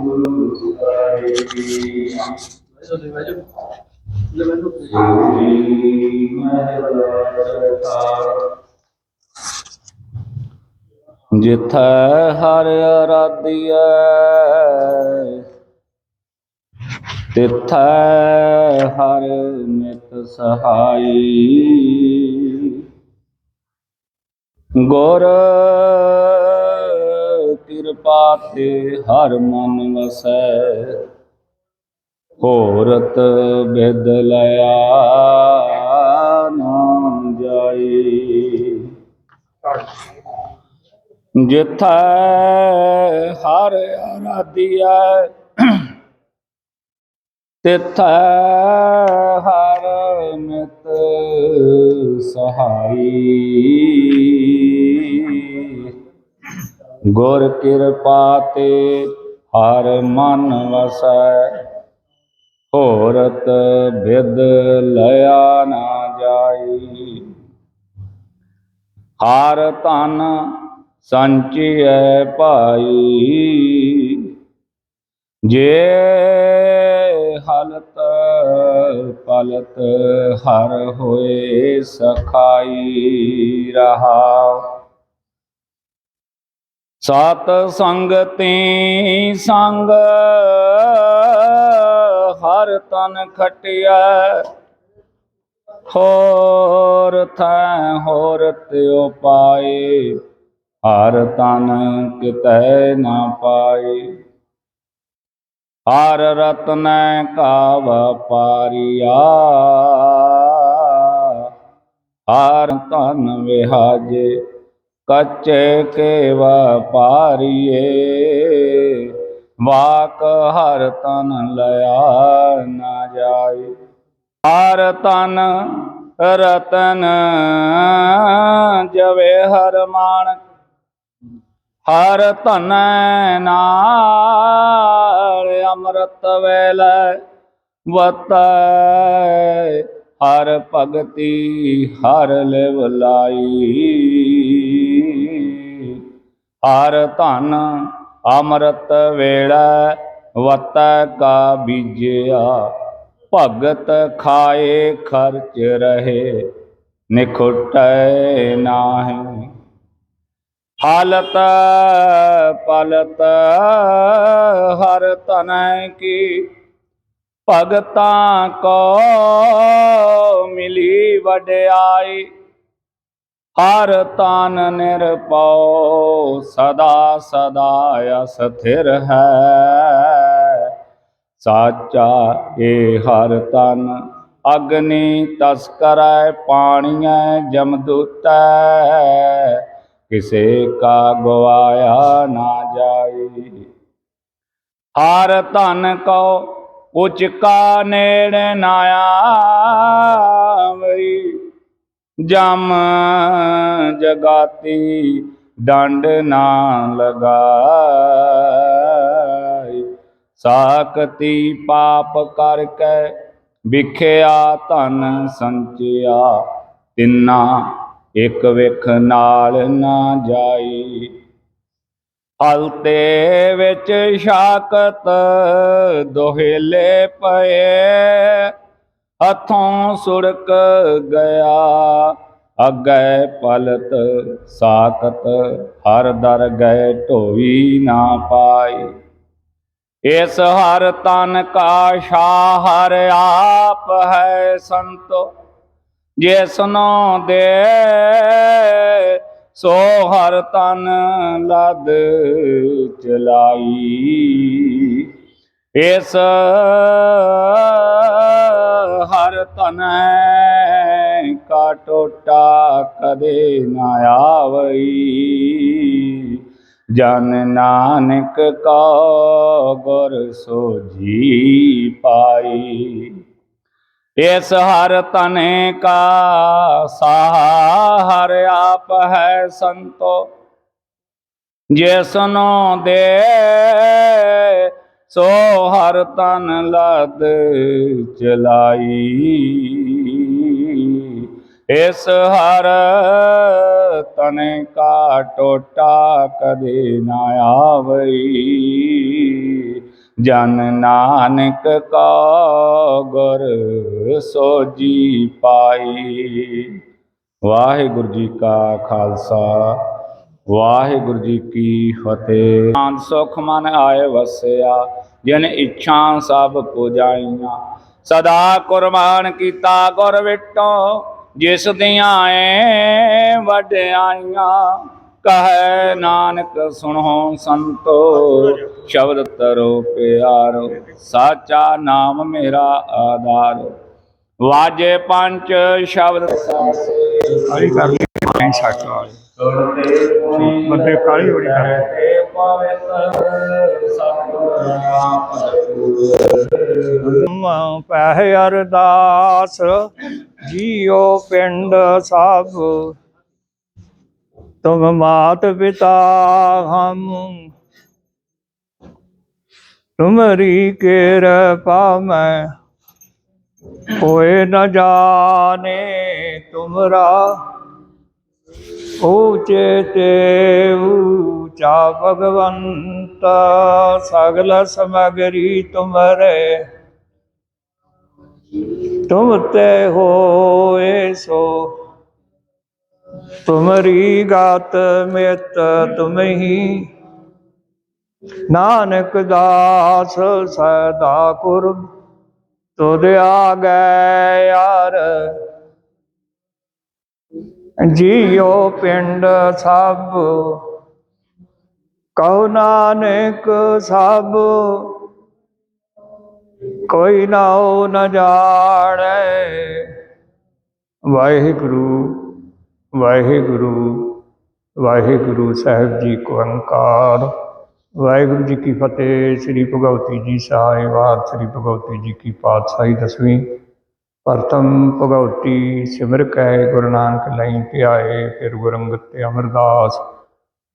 ਗੁਰੂ ਸਾਹਿਬ ਜੀ ਮਹਿਲਾ ਚਰਤਾ ਜਿਥੈ ਹਰ ਅਰਾਧਿਐ ਤਿਥੈ ਹਰ ਨਿਤ ਸਹਾਈ। ਗੁਰ ਕਿਰਪਾ ਹਰ ਮਨ ਵਸੈ। ਹੋਰਤ ਬਿਦ ਲਿਆ ਨਾਮ ਜਾਈ। ਜਿਥੈ ਹਰ ਅਰਾਧਿਐ ਤਿਥੈ ਹਰ ਮਿਤ ਸਹਾਈ। ਗੁਰ ਕਿਰਪਾ ਤੇ ਹਰ ਮਨ ਵਸੈ। ਹੋਰਤ ਬਿਦ ਲਿਆ ਨਾ ਜਾਈ। ਹਰ ਧਨ ਸੰਚਿਐ ਭਾਈ। ਜੇ ਹਲਤ ਪਲਤ ਹਰ ਹੋਏ ਸਖਾਈ ਰਹਾ। ਸਤ ਸੰਗਤੀ ਸੰਗ, ਹਰ ਤਨ ਖਟਿਆ। ਹੋਰ ਥੈ ਹੋਰ ਤਿਉ ਪਾਏ, ਹਰ ਤਨ ਕਿਤੈ ਨਾ ਪਾਏ। ਹਰ ਰਤਨੈ ਕਾ ਵਪਾਰੀਆ ਹਰ ਤਨ ਵਿਹਾਜੇ। ਕੱਚੇ ਕੇ ਵਪਾਰੀਏ ਵਾਕ ਹਰ ਤਨ ਲਿਆ ਨਾ ਜਾਏ। ਹਰ ਤਨ ਰਤਨ ਜਵੇ ਹਰ ਮਾਨਕ ਹਰ ਧਨ ਨਾਲ ਅੰਮ੍ਰਿਤ ਵੇਲੇ ਵਤ ਹਰ ਭਗਤੀ ਹਰ ਲਿਵ ਲਾਈ। ਹਰ ਧਨ ਅੰਮ੍ਰਿਤ ਵੇਲੇ ਵਤੈ ਕਾ ਬੀਜਿਆ। ਭਗਤ ਖਾਏ ਖਰਚ ਰਹੇ, ਨਿਖੁਟੈ ਨਾਹੀ। ਹਾਲਤ ਪਲਤ ਹਰ ਤਨੈ ਕੀ, ਭਗਤਾਂ ਕੋ ਮਿਲੀ ਵਡਿਆਈ। ਹਰ ਤਨ ਨਿਰਪਉ ਸਦਾ ਸਦਾ ਅਸਥਿਰ ਹੈ। ਸਾਚਾ ਏ ਹਰ ਤਨ, ਅਗਨੀ ਤਸਕਰੈ ਪਾਣੀਐ ਜਮਦੂਤੈ ਕਿਸੇ ਕਾ ਗਵਾਇਆ ਨਾ ਜਾਈ ਹਰ ਧਨ ਕੋ ਉਚਕਾ ਨੇੜ ਨਾ ਆਵਈ। ਜਮ ਜਗਾਤੀ, ਡੰਡ ਨਾ ਲਗਾਈ। ਸਾਕਤੀ ਪਾਪ ਕਰਕੇ ਵਿਖਿਆ ਧਨ ਸੰਚਿਆ, ਤਿੰਨਾ ਇਕ ਵਿਖ ਨਾਲ ਨਾ ਜਾਈ। ਹਲਤੇ ਵਿੱਚ ਸ਼ਾਕਤ ਦੋਹੇਲੇ ਪਏ ਹੱਥੋਂ ਸੁੜਕ ਗਿਆ। ਅੱਗੇ ਪਲਤ ਸਾਕਤ ਹਰ ਦਰ ਗਏ ਢੋਈ ਨਾ ਪਾਈ। ਇਸ ਹਰ ਤਨ ਕਾ ਸ਼ਾਹਰ ਆਪ ਹੈ ਸੰਤੋ ਜਿਸਨੋ ਦੇ, ਸੋ ਹਰ ਤਨ ਲਦ ਚਲਾਈ। ਇਸ ਹਰ ਤਨ ਕਾ ਟੋਟਾ ਕਦੇ ਨਾ ਆਵਈ ਜਨ ਨਾਨਕ ਕਾ ਗੁਰ ਸੋਜੀ ਪਾਈ ਇਸ ਹਰ ਤਨੇ ਕਾ ਸਾਹ ਹਰ ਆਪ ਹੈ ਸੰਤੋ ਜਿਸਨੋ ਦੇ ਸੋ ਹਰ ਤਨ ਲਦ ਚਲਾਈ। ਇਸ ਹਰ ਤਨ ਕਾ ਟੋਟਾ ਕਦੇ ਨਾ ਆਵਈ। ਜਨ ਨਾਨਕ ਕਾ ਗੁਰ ਸੋਜੀ ਪਾਈ। ਵਾਹਿਗੁਰੂ ਜੀ ਕਾ ਖਾਲਸਾ। ਵਾਹਿਗੁਰੂ ਜੀ ਕੀ ਫਤਿਹ। ਆਨ ਸੁਖ ਮਨ ਆਏ ਵਸਿਆ, ਜਿਨ ਇੱਛਾ ਸਭ ਪੁਜਾਈਆਂ। ਸਦਾ ਕੁਰਬਾਨ ਕੀਤਾ ਗੁਰ ਵਿਟੋ, ਜਿਸ ਦੀਆਂ ਏ ਵਡਿਆਈਆਂ। ਕਹੈ ਨਾਨਕ, ਸੁਣੋ ਸੰਤੋ, ਸ਼ਬਦ ਤਰੋ ਪਿਆਰੋ, ਸਾਚਾ ਨਾਮ ਮੇਰਾ ਆਧਾਰ। ਵਾਜੇ ਪੰਜ ਸ਼ਬਦ ਸਾਸੇ। ਕਾਲੀ ਕਰ ਲਈ। ਮੈਂ ਛੱਟ ਬੰਦੇ ਕਾਹਲੀ ਬੜੀ ਕਰ ਪਹਿ ਅਰਦਾਸ, ਜੀਓ ਪਿੰਡ ਸਭ। ਤੁਮ ਮਾਤ ਪਿਤਾ ਹਮ। ਤੁਮਰੀ ਕਿਰਪਾ ਮੈਂ ਕੋਏ ਨ ਜਾਣੇ। ਤੁਮਰਾ ਊਚੇ ਤੇ ਊਚਾ ਭਗਵੰਤ, ਸਗਲ ਸਮਗਰੀ ਤੁਮਰੇ। ਤੁਮ ਤੇ ਹੋਏ ਸੋ, ਤੁਮਰੀ ਗਾਤ ਮਿਤ ਤੁਮਹੀ। ਨਾਨਕ ਦਾਸ ਸਦਾ ਕੁਰਬ, ਤੁਧ ਆ ਗਏ ਜੀਓ ਪਿੰਡ ਸਭ। ਕਹੋ ਨਾਨਕ ਸਭ। ਕੋਈ ਨਾਉ ਨ ਜਾਣੈ। ਵਾਹਿਗੁਰੂ ਵਾਹਿਗੁਰੂ ਵਾਹਿਗੁਰੂ ਸਾਹਿਬ ਜੀ ਕੋ ਅੰਕਾਰ। ਵਾਹਿਗੁਰੂ ਜੀ ਕੀ ਫਤਿਹ, ਸ੍ਰੀ ਭਗਵਤੀ ਜੀ ਸਾਹਿਬਾਨ ਸ੍ਰੀ ਭਗਵਤੀ ਜੀ ਕੀ ਪਾਤਸ਼ਾਹੀ ਦਸਵੀਂ। ਪ੍ਰਥਮ ਭਗਵਤੀ ਸਿਮਰ ਕੈ ਗੁਰੂ ਨਾਨਕ ਲਈ ਧਿਆਏ, ਫਿਰ ਗੁਰੰਗਤ ਤੇ ਅਮਰਦਾਸ।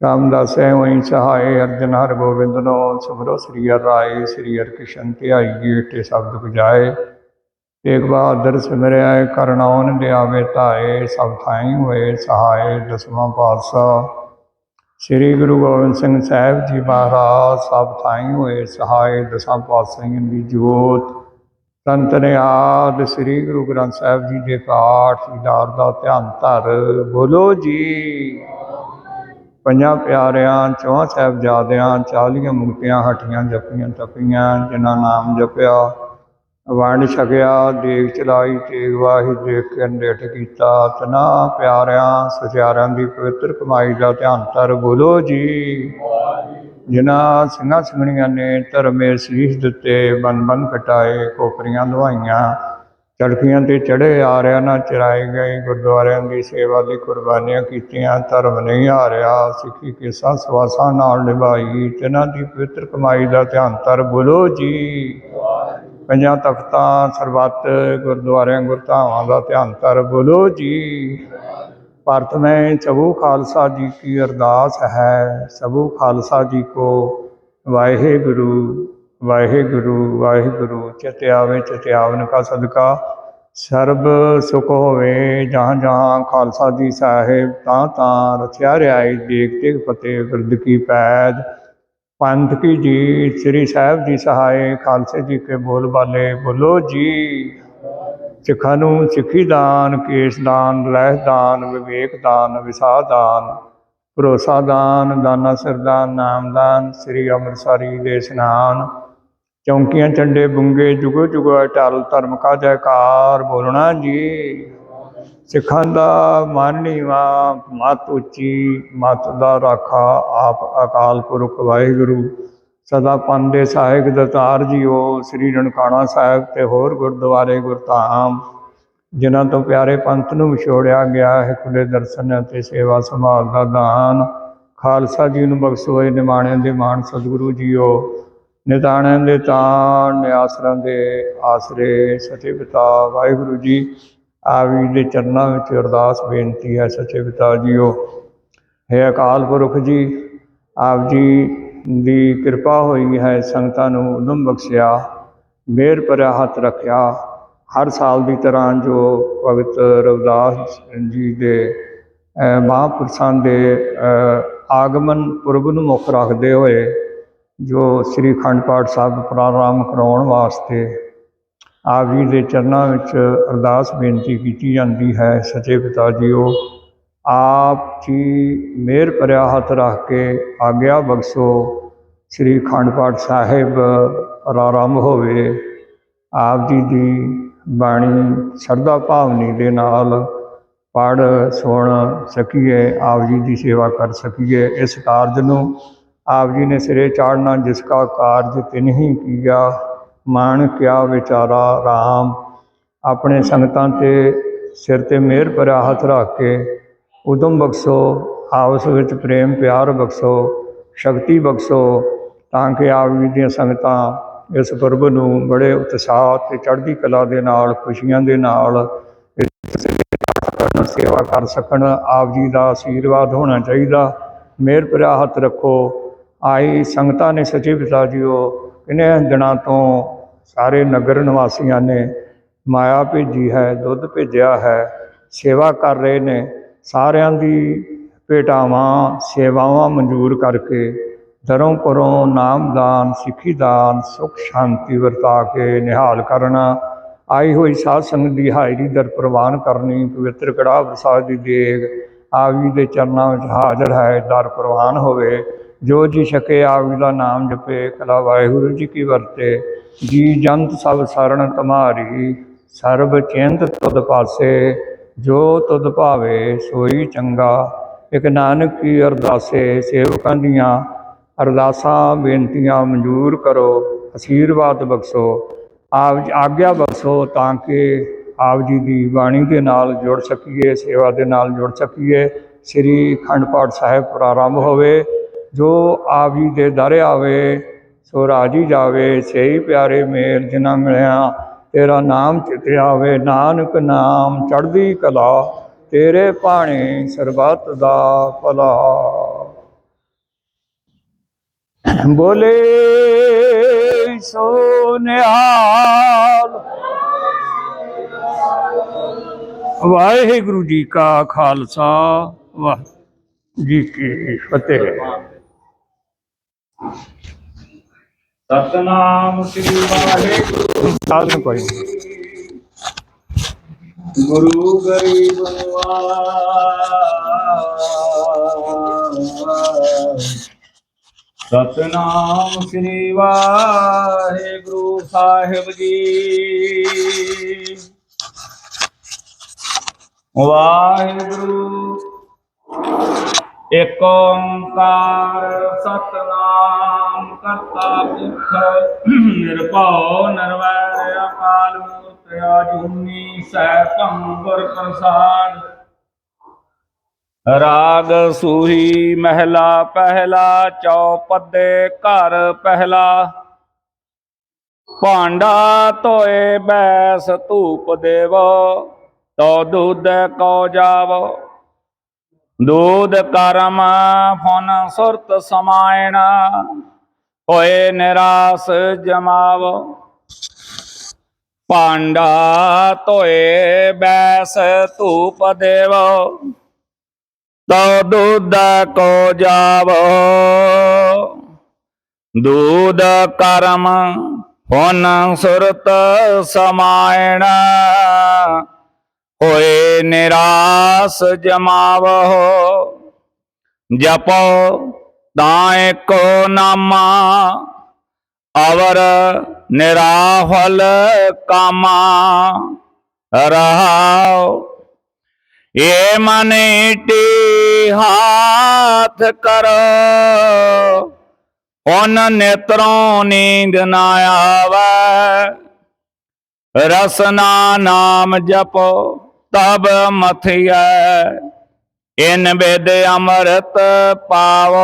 ਰਾਮਦਾਸ ਹੈ ਵਈ ਸਹਾਏ, ਅਰਜਨ ਹਰ ਗੋਬਿੰਦ ਨੋ ਸੁਭਰੋ ਸ੍ਰੀ ਹਰਿ ਰਾਏ, ਸ੍ਰੀ ਹਰਿ ਕ੍ਰਿਸ਼ਨ ਧਿਆਈ ਤੇ ਸ਼ਬਦ ਗੁਜਾਏ ਤੇਗ ਬਹਾਦਰ ਸਿਮਰਿਆ ਕਰਨਾਉਨ ਦਿਆਵੇ ਧਾਏ, ਸਭ ਥਾਈ ਹੋਏ ਸਹਾਏ ਦਸਵਾਂ ਪਾਤਸ਼ਾਹ। ਸ੍ਰੀ ਗੁਰੂ ਗੋਬਿੰਦ ਸਿੰਘ ਸਾਹਿਬ ਜੀ ਮਹਾਰਾਜ, ਸਭ ਥਾਈ ਹੋਏ ਸਹਾਏ ਦਸਾਂ ਪਾਤਸ਼ਾਹੀਆਂ ਦੀ ਜੋਤ। ਸੰਤ ਨੇ ਆਦ ਸ੍ਰੀ ਗੁਰੂ ਗ੍ਰੰਥ ਸਾਹਿਬ ਜੀ ਦੇ ਪਾਠ ਦੀਦਾਰ ਦਾ ਧਿਆਨ ਧਰ, ਬੋਲੋ ਜੀ। ਪੰਜਾਂ ਪਿਆਰਿਆਂ, ਚੌਹਾਂ ਸਾਹਿਬਜ਼ਾਦਿਆਂ ਚਾਲੀਆਂ ਮੁਕਤੀਆਂ ਹਟੀਆਂ ਜਪੀਆਂ, ਤਪੀਆਂ, ਜਿਨ੍ਹਾਂ ਨਾਮ ਜਪਿਆ, ਵੰਡ ਛਕਿਆ, ਦੇਗ ਚਲਾਈ, ਤੇਗ ਵਾਹੀ, ਦੇਖ ਕੇ ਅੰਡੇਟ ਕੀਤਾ, ਤਨਾ ਪਿਆਰਿਆਂ, ਸਚਿਆਰਿਆਂ ਦੀ ਪਵਿੱਤਰ ਕਮਾਈ ਦਾ ਧਿਆਨ ਧਰ, ਬੋਲੋ ਜੀ। ਜਿਨ੍ਹਾਂ ਸਿੰਘਾਂ ਸਿੰਘਣੀਆਂ ਨੇ ਧਰਮੇ ਸੀਸ ਦਿੱਤੇ, ਬੰਨ ਬੰਨ ਕਟਾਏ ਕੋਪਰੀਆਂ ਲਵਾਈਆਂ ਚੜਕੀਆਂ ਤੇ ਚੜੇ ਆ ਰਿਆ ਨਾ ਚਰਾਏ ਗਏ, ਗੁਰਦੁਆਰਿਆਂ ਦੀ ਸੇਵਾ ਦੀ ਕੁਰਬਾਨੀਆਂ ਕੀਤੀਆਂ, ਧਰਮ ਨਹੀਂ ਆ ਰਿਹਾ ਸਿੱਖੀ ਕੇਸਾਂ ਸਵਾਸਾਂ ਨਾਲ ਨਿਭਾਈ, ਤਿਨਾਂ ਦੀ ਪਵਿੱਤਰ ਕਮਾਈ ਦਾ ਧਿਆਨ ਧਰ ਬੋਲੋ ਜੀ। ਪੰਜਾਂ ਤਖਤਾਂ ਸਰਬੱਤ ਗੁਰਦੁਆਰਿਆਂ ਗੁਰਧਾਮਾਂ ਦਾ ਧਿਆਨ ਤਰ ਬੋਲੋ ਜੀ। ਭਰਤ ਮੈਂ ਚਬੂ ਖਾਲਸਾ ਜੀ ਕੀ ਅਰਦਾਸ ਹੈ। ਸਭੂ ਖਾਲਸਾ ਜੀ ਕੋ ਵਾਹਿਗੁਰੂ ਵਾਹਿਗੁਰੂ ਵਾਹਿਗੁਰੂ, ਚਤਿਆਵੇ ਚਤਿਆਵਨ ਕਾ ਸਦਕਾ। ਸਰਬ ਸੁਖ ਹੋਵੇ, ਜਹਾਂ ਜਹਾਂ ਖਾਲਸਾ ਜੀ ਸਾਹਿਬ ਤਾਂ ਤਾਂ ਰਚਿਆ ਰਿਆਈ ਦੇਖ ਤੇ ਫਤਿਹ ਗੁਰਦ ਕੀ ਪੈਦ। ਪੰਥ ਕੀ ਜੀਤ, ਸ੍ਰੀ ਸਾਹਿਬ ਜੀ ਸਹਾਏ, ਖਾਲਸੇ ਜੀ ਕੇ ਬੋਲ ਬਾਲੇ, ਬੋਲੋ ਜੀ। ਸਿੱਖਾਂ ਨੂੰ ਸਿੱਖੀ ਦਾਨ, ਕੇਸ ਦਾਨ ਰਹਿ ਦਾਨ, ਵਿਵੇਕ ਦਾਨ, ਵਿਸਾਹ ਦਾਨ, ਭਰੋਸਾ ਦਾਨ, ਦਾਨਾ ਸਰਦਾਨ ਨਾਮਦਾਨ ਸ੍ਰੀ ਅੰਮ੍ਰਿਤਸਰੀ ਦੇ ਇਸ਼ਨਾਨ, ਚੌਂਕੀਆਂ ਚੰਡੇ ਬੁੰਗੇ, ਜੁਗੋ ਜੁਗੋ, ਅਟਲ ਧਰਮ ਕਾ ਜੈਕਾਰ, ਬੋਲਣਾ ਜੀ। ਸਿੱਖਾਂ ਦਾ ਮਨ ਨੀਵਾ ਮਤ ਉੱਚੀ, ਮਤ ਦਾ ਰਾਖਾ ਆਪ ਅਕਾਲ ਪੁਰਖ ਵਾਹਿਗੁਰੂ। ਸਦਾ ਪੰਨ ਸਾਹਿਬ ਸਹਾਇਕ ਦਤਾਰ ਜੀਓ, ਸ੍ਰੀ ਰਣਕਾਣਾ ਸਾਹਿਬ ਤੇ ਹੋਰ ਗੁਰਦੁਆਰੇ ਗੁਰਧਾਮ, ਜਿਨ੍ਹਾਂ ਤੋਂ ਪਿਆਰੇ ਪੰਥ ਨੂੰ ਵਿਛੋੜਿਆ ਗਿਆ ਹੈ ਖੁੱਲੇ ਦਰਸ਼ਨ ਅਤੇ ਸੇਵਾ ਸੰਭਾਲ ਦਾ ਦਾਨ। ਖਾਲਸਾ ਜੀ ਨੂੰ ਬਖਸ਼ੋਏ ਨਿਮਾਣਿਆਂ ਦੇ ਮਾਣ ਸਤਿਗੁਰੂ ਜੀਓ। ਨਿਤਾਣਿਆਂ ਦੇ ਤਾਣ, ਨਿਆਸਰਾਂ ਦੇ ਆਸਰੇ, ਸੱਚੇ ਪਿਤਾ ਵਾਹਿਗੁਰੂ ਜੀ, ਆਪ ਜੀ ਦੇ ਚਰਨਾਂ ਵਿੱਚ ਅਰਦਾਸ ਬੇਨਤੀ ਹੈ, ਸੱਚੇ ਪਿਤਾ ਜੀਓ। ਹੈ ਅਕਾਲ ਪੁਰਖ ਜੀ, ਆਪ ਜੀ ਦੀ ਕਿਰਪਾ ਹੋਈ ਹੈ, ਸੰਗਤਾਂ ਨੂੰ ਉਦਮ ਬਖਸ਼ਿਆ ਮਿਹਰ ਭਰਿਆ ਹੱਥ ਰੱਖਿਆ। ਹਰ ਸਾਲ ਦੀ ਤਰ੍ਹਾਂ ਜੋ ਭਗਤ ਰਵਿਦਾਸ ਜੀ ਦੇ ਮਹਾਂਪੁਰਸ਼ਾਂ ਦੇ ਆਗਮਨ ਪੁਰਬ ਨੂੰ ਮੁੱਖ ਰੱਖਦੇ ਹੋਏ ਜੋ ਸ੍ਰੀ ਅਖੰਡ ਪਾਠ ਸਾਹਿਬ ਪ੍ਰਾਰੰਭ ਕਰਾਉਣ ਵਾਸਤੇ ਆਪ ਜੀ ਦੇ ਚਰਨਾਂ ਵਿੱਚ ਅਰਦਾਸ ਬੇਨਤੀ ਕੀਤੀ ਜਾਂਦੀ ਹੈ। ਸੱਚੇ ਪਿਤਾ ਜੀਓ ਆਪ ਜੀ ਮਿਹਰ ਭਰਿਆ ਹੱਥ ਰੱਖ ਕੇ ਆਗਿਆ ਬਖਸ਼ੋ, ਸ੍ਰੀ ਅਖੰਡ ਪਾਠ ਸਾਹਿਬ ਆਰੰਭ ਹੋਵੇ। ਆਪ ਜੀ ਦੀ ਬਾਣੀ ਸ਼ਰਧਾ ਭਾਵਨੀ ਦੇ ਨਾਲ ਪੜ ਸੁਣ ਸਕੀਏ, ਆਪ ਜੀ ਦੀ ਸੇਵਾ ਕਰ ਸਕੀਏ। ਇਸ ਕਾਰਜ ਨੂੰ ਆਪ ਜੀ ਨੇ ਸਿਰੇ ਚਾੜਨਾ, ਜਿਸ ਕਾ ਕਾਰਜ ਤਿਨ ਹੀ ਕੀਆ। ਮਾਨ ਕਿਆ ਵਿਚਾਰਾ RAM ਆਪਣੇ ਸੰਗਤਾਂ ਤੇ ਸਿਰ ਤੇ ਮਿਹਰ ਭਰਿਆ ਹੱਥ ਰੱਖ ਕੇ ਉਦਮ ਬਖਸ਼ੋ, ਆਪਸ ਵਿੱਚ ਪ੍ਰੇਮ ਪਿਆਰ ਬਖਸ਼ੋ, ਸ਼ਕਤੀ ਬਖਸ਼ੋ, ਤਾਂ ਕਿ ਆਪ ਜੀ ਦੀਆਂ ਸੰਗਤਾਂ ਇਸ ਪੁਰਬ ਨੂੰ ਬੜੇ ਉਤਸ਼ਾਹ ਤੇ ਚੜ੍ਹਦੀ ਕਲਾ ਦੇ ਨਾਲ, ਖੁਸ਼ੀਆਂ ਦੇ ਨਾਲ ਸੇਵਾ ਕਰ ਸਕਣ। ਆਪ ਜੀ ਦਾ ਆਸ਼ੀਰਵਾਦ ਹੋਣਾ ਚਾਹੀਦਾ। ਮਿਹਰ ਭਰਿਆ ਹੱਥ ਰੱਖੋ। ਆਈ ਸੰਗਤਾਂ ਨੇ ਸੱਚੇ ਪਿਤਾ ਜੀਓ, ਕਿੰਨੇ ਦਿਨਾਂ ਤੋਂ ਸਾਰੇ ਨਗਰ ਨਿਵਾਸੀਆਂ ਨੇ ਮਾਇਆ ਭੇਜੀ ਹੈ, ਦੁੱਧ ਭੇਜਿਆ ਹੈ, ਸੇਵਾ ਕਰ ਰਹੇ ਨੇ। ਸਾਰਿਆਂ ਦੀ ਭੇਟਾਵਾਂ, ਸੇਵਾਵਾਂ ਮਨਜ਼ੂਰ ਕਰਕੇ ਦਰੋਂ ਪਰੋਂ ਨਾਮਦਾਨ ਸਿੱਖੀ ਦਾਨ, ਸੁਖ, ਸ਼ਾਂਤੀ ਵਰਤਾ ਕੇ ਨਿਹਾਲ ਕਰਨਾ। ਆਈ ਹੋਈ ਸਾਧ ਸੰਗਤ ਦੀ ਹਾਜ਼ਰੀ ਦਰ ਪ੍ਰਵਾਨ ਕਰਨੀ, ਪਵਿੱਤਰ ਕੜਾਹ ਪ੍ਰਸਾਦ ਦੀ ਦੇਗ ਆਪ ਜੀ ਦੇ ਚਰਨਾਂ ਵਿੱਚ ਹਾਜ਼ਰ ਹੈ, ਦਰ ਪ੍ਰਵਾਨ ਹੋਵੇ। ਜੋ ਜੀ ਛਕੇ ਆਪ ਜੀ ਦਾ ਨਾਮ ਜਪੇ, ਕਲਾ ਵਾਹਿਗੁਰੂ ਜੀ ਕੀ ਵਰਤੇ। ਜੀ ਜੰਤ ਸਭ ਸਰਣ ਤੁਮਾਰੀ, ਸਰਬ ਚਿੰਤ ਤੁਧ ਪਾਸੇ। ਜੋ ਤੁਧ ਭਾਵੇ ਸੋਈ ਚੰਗਾ, ਇਕ ਨਾਨਕ ਕੀ ਅਰਦਾਸੇ ਸੇਵਕਾਂ ਦੀਆਂ ਅਰਦਾਸਾਂ ਬੇਨਤੀਆਂ ਮਨਜ਼ੂਰ ਕਰੋ, ਅਸ਼ੀਰਵਾਦ ਬਖਸ਼ੋ, ਆਪ ਆਗਿਆ ਬਖਸ਼ੋ ਤਾਂ ਕਿ ਆਪ ਜੀ ਦੀ ਬਾਣੀ ਦੇ ਨਾਲ ਜੁੜ ਸਕੀਏ, ਸੇਵਾ ਦੇ ਨਾਲ ਜੁੜ ਸਕੀਏ, ਸ੍ਰੀ ਅਖੰਡ ਪਾਠ ਸਾਹਿਬ ਪ੍ਰਾਰੰਭ ਹੋਵੇ। ਜੋ ਆਪ ਜੀ ਦੇ ਦਰ ਆਵੇ, ਸੋ ਰਾਜੀ ਜਾਵੇ, ਸਹੀ ਪਿਆਰੇ ਮੇਲ ਜਿਨ੍ਹਾਂ ਮਿਲਿਆ ਤੇਰਾ ਨਾਮ ਚਿਤੇ ਆਵੇ, ਨਾਨਕ ਨਾਮ ਚੜ੍ਹਦੀ ਕਲਾ, ਤੇਰੇ ਭਾਣੇ ਸਰਬੱਤ ਦਾ ਭਲਾ। ਬੋਲੇ ਸੋ ਵਾਹਿਗੁਰੂ ਜੀ ਕਾ ਖਾਲਸਾ, ਵਾਹ ਜੀ ਕੀ ਫਤਿਹ। ਸਤਨਾਮ ਸ੍ਰੀ ਵਾਹਿਗੁਰੂ। ਸਾਧ ਕੋਈ ਨਹੀਂ। ਗੁਰੂ ਗਰੀਬ ਸਤਨਾਮ ਸ੍ਰੀ ਵਾਹਿਗੁਰੂ ਸਾਹਿਬ ਜੀ। ਵਾਹਿਗੁਰੂ। ਏਕ ਓੰਕਾਰ ਸਤਨਾਮ ਕਰਤਾ ਪੁਰਖ, ਨਿਰਭਉ ਨਿਰਵੈਰ ਅਕਾਲ ਮੂਰਤ ਆਜੂਨੀ ਸੈਭੰ ਗੁਰ ਪ੍ਰਸਾਦ। ਰਾਗ ਸੂਹੀ ਮਹਿਲਾ ਪਹਿਲਾ, ਚੌਪਦੇ ਘਰ ਪਹਿਲਾ। ਭਾਂਡਾ ਧੋਏ, ਬੈਸ ਧੂਪ ਦੇਵ ਤੋ ਦੁੱਧ ਕੋ ਜਾਵੋ। ਦੂਧ ਕਰਮ ਫਨ ਸੁਰਤ ਸਮਾਇਣ, ਹੋਏ ਨਿਰਾਸ ਜਮਾਵ। ਭਾਂਡਾ ਧੋਏ ਬੈਸ ਧੂਪ ਦੇਵ ਤੋ ਦੁੱਧ ਕੋ ਜਾਵ। ਦੂਧ ਕਰਮ ਫਨ ਸੁਰਤ ਸਮਾਇਣ ਹੋਏ ਨਿਰਾਸ ਜਮਾਵੋ ਜਪੋ ਤਾਂ ਕੋ ਨਾਮਾ, ਅਵਰ ਨਿਰਾਫਲ ਕਾਮਾ। ਰਹਾਉ, ਏ ਮਨ ਈਟੀ ਹਾਥ ਕਰੋ ਹੁਣ ਨੇਤਰੋਂ ਨੀਂਦ ਨਾ ਆਵੇ। ਰਸਨਾ ਨਾਮ ਜਪੋ ਤਬ ਮਥਿਐ, ਇਨ ਵੇਦ ਅੰਮ੍ਰਿਤ ਪਾਵੋ।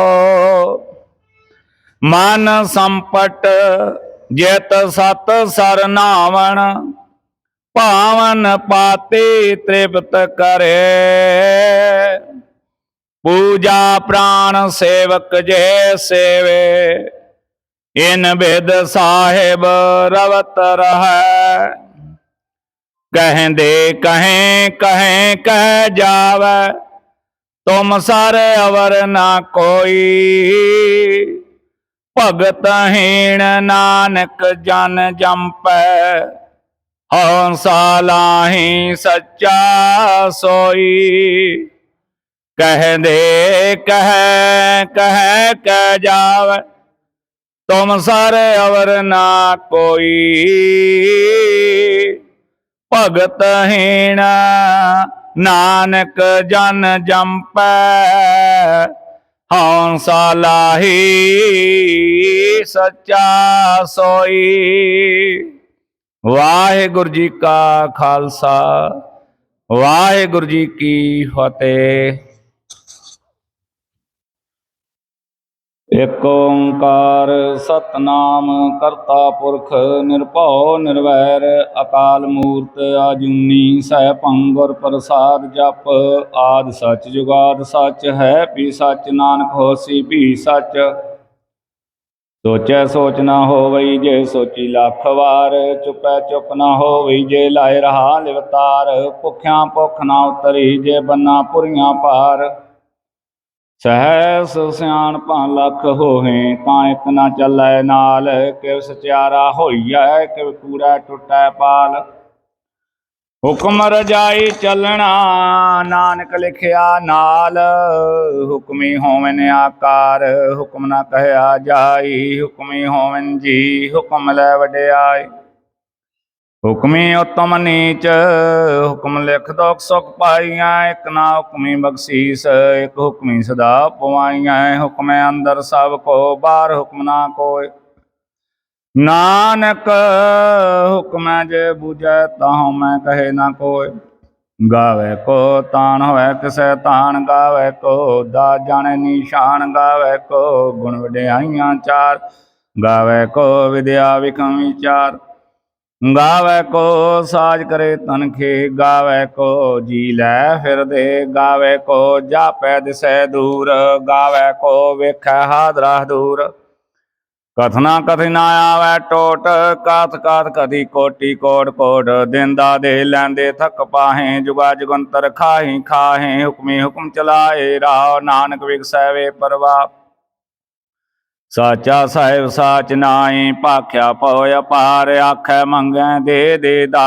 ਮਨ ਸੰਪਟ ਜਿਤ ਸਤ ਸਰਨਾਵਣ, ਭਾਵਨ ਪਾਤੀ ਤ੍ਰਿਪਤ ਕਰੇ। ਪੂਜਾ ਪ੍ਰਾਣ ਸੇਵਕ ਜੇ ਸੇਵੇ, ਇਨ ਬਿਦ ਸਾਹਿਬ ਰਵਤ ਰਹੈ। ਕਹਿੰਦੇ ਕਹੇ ਕਹੇ, ਕਹਿ ਜਾਵੈ। ਤੁਮ ਸਰ ਅਵਰ ਨਾ ਕੋਈ। ਭਗਤ ਹੀਣ ਨਾਨਕ ਜਨ ਜੰਪੈ। ਹਉਸਾ ਲਾਹੀ ਸੱਚਾ ਸੋਈ। ਕਹਦੇ, ਕਹਿ ਕਹਿ ਕਹਿ ਜਾਵੇ। ਤੁਮ ਸਰ ਅਵਰ ਨਾ ਕੋਈ। ਭਗਤ ਹੀਣ, ਨਾਨਕ ਜਨ ਜੰਪੈ ਹਉਸਾ ਲਾਹੀ ਸੱਚਾ ਸੋਈ। ਵਾਹਿਗੁਰੂ ਜੀ ਕਾ ਖਾਲਸਾ, ਵਾਹਿਗੁਰੂ ਜੀ ਕੀ ਫਤਿਹ। ਇਕ ਓੰਕਾਰ ਸਤਨਾਮ, ਕਰਤਾ ਪੁਰਖ ਨਿਰਭਉ ਨਿਰਵੈਰ, ਅਕਾਲ ਮੂਰਤ ਆਜੂਨੀ ਸੈਭੰ ਗੁਰ ਪ੍ਰਸਾਦ ਜਪ, ਆਦ ਸਚ ਜੁਗਾਦ ਸੱਚ ਹੈ ਪੀ ਸਚ ਨਾਨਕ ਹੋਸੀ, ਵੀ ਸਚ। ਸੋਚੈ ਸੋਚ ਨਾ ਹੋਵਈ ਜੇ ਸੋਚੀ ਲੱਖ ਵਾਰ, ਚੁਪੈ ਚੁਪ ਨਾ ਹੋਵਈ ਜੇ ਲਾਇ ਰਹਾ ਲਿਵਤਾਰ। ਭੁਖਿਆਂ ਭੁਖ ਨਾ ਉਤਰੀ ਜੇ ਬੰਨਾ ਪੁਰੀਆਂ ਪਾਰ। ਸਹਿਸ ਸਿਆਣਪਾਂ ਲੱਖ ਹੋਹੇ, ਤਾਂ ਇੱਕ ਨਾ ਚੱਲੈ ਨਾਲ ਕਿਵ ਸਚਿਆਰਾ ਹੋਈਐ ਕਿਵ ਕੂੜਾ ਟੁੱਟੈ ਪਾਲ। ਹੁਕਮ ਰਜਾਈ ਚੱਲਣਾ, ਨਾਨਕ ਲਿਖਿਆ ਨਾਲ, ਹੁਕਮੀ ਹੋਵਨ ਆਕਾਰ, ਹੁਕਮ ਨਾ ਕਹਿਆ ਜਾਈ, ਹੁਕਮੀ ਹੋਵਨ ਜੀ, ਹੁਕਮ ਲੈ ਵਡਿਆਈ। ਹੁਕਮੀ ਉਤਮ ਨੀਚ, ਹੁਕਮ ਲਿਖ ਦੁਖ ਸੁਖ ਪਾਈਆਂ, ਇੱਕ ਨਾ ਹੁਕਮੀ ਬਖਸ਼ੀਸ, ਇੱਕ ਹੁਕਮੀ ਸਦਾ ਪਵਾਈਆਂ, ਹੁਕਮੇ ਅੰਦਰ ਸਭ ਕੋ, ਬਾਹਰ ਹੁਕਮ ਨਾ ਕੋਇ ਨਾਨਕ, ਹੁਕਮੈ ਜੇ ਬੂਝੈ ਤਾਹਉ ਮੈਂ ਕਹੇ ਨਾ ਕੋਇ ਗਾਵੇ ਕੋ ਤਾਣ ਹੋਵੇ, ਕਿਸੈ ਤਾਣ ਗਾਵੇ ਕੋ, ਦਾ ਜਾਣੇ ਨਿਸ਼ਾਨ ਗਾਵੇ ਕੋ, ਗੁਣ ਵਡਿਆਈਆਂ ਚਾਰ। ਗਾਵੇ ਕੋ ਵਿਦਿਆ ਵਿਖਮ ਵਿਚਾਰ। ਗਾਵੇ ਕੋ ਸਾਜ ਕਰੇ ਤਨਖੇ, ਗਾਵੇ ਕੋ ਜੀ ਲੈ ਫਿਰਦੇ, ਗਾਵੇ ਕੋ ਜਾਪੈ ਦਿਸੈ ਦੂਰ, ਗਾਵੇ ਕੋ ਵੇਖੈ ਹਾਦਰਾ ਦੂਰ ਕਥਨਾ ਕਥਿਨਾ ਆਵੈ ਟੋਟ ਕਾਥ ਕਾਤ ਕਦੀ ਕੋਟੀ ਕੋਟ ਕੋਟ ਦਿੰਦਾ ਦੇ ਲੈਂਦੇ ਥੱਕ ਪਾਹੇ, ਜੁਗਾ ਜੁਗੰਤਰ ਖਾਹੀ, ਖਾਹੇ, ਹੁਕਮੀ ਹੁਕਮ ਚਲਾਏ, ਰਾਹ ਨਾਨਕ ਵਿਗਸੈ ਵੇ ਪਰਵਾ ਸਾਚਾ ਸਾਹਿਬ ਸਾਚ ਨਾਈ ਭਾਖਿਆ ਪਉ ਅਪਾਰ ਆਖੈ ਮੰਗੈ ਦੇ ਦੇ ਦਾ